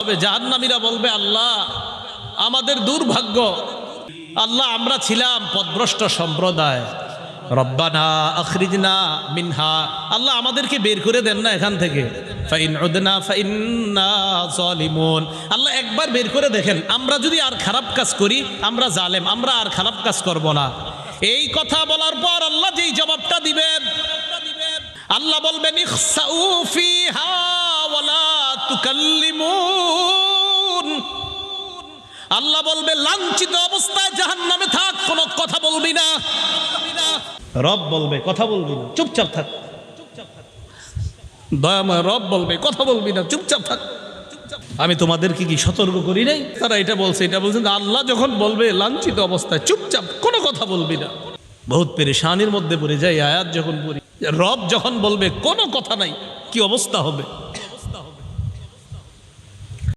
হবে, জাহান্নামীরা বলবে, আল্লাহ, আমাদের দুর্ভাগ্য। আল্লাহ, আমরা ছিলাম পদভ্রষ্ট সম্প্রদায়। রব্বানা আখরিজনা মিনহা। আল্লাহ, আমাদেরকে বের করে দেন না এখান থেকে। আল্লাহ, একবার বের করে দেখেন, আমরা যদি আর খারাপ কাজ করি, আমরা জালেম, আমরা আর খারাপ কাজ করব না। এই কথা বলার পর আল্লাহ যেই জবাবটা দিবেন, আল্লাহ বলবেন ওয়ালা আল্লাহ বলবে, লাঞ্ছিত অবস্থায় জাহান্নামে থাক, কোনো কথা বলবি না। রব বলবে, কথা বলবি না, চুপচাপ থাক। রব বলবে, কথা বলবি না, চুপচাপ থাক। আমি তোমাদেরকে কি সতর্ক করি নাই? তারা এটা বলছে এটা বলছে আল্লাহ যখন বলবে, লাঞ্ছিত অবস্থায় চুপচাপ, কোনো কথা বলবি না। বহুত পেরেশানির মধ্যে পড়ে যায় আয়াত যখন পড়ি। রব যখন বলবে, কোনো কথা নাই, কি অবস্থা হবে?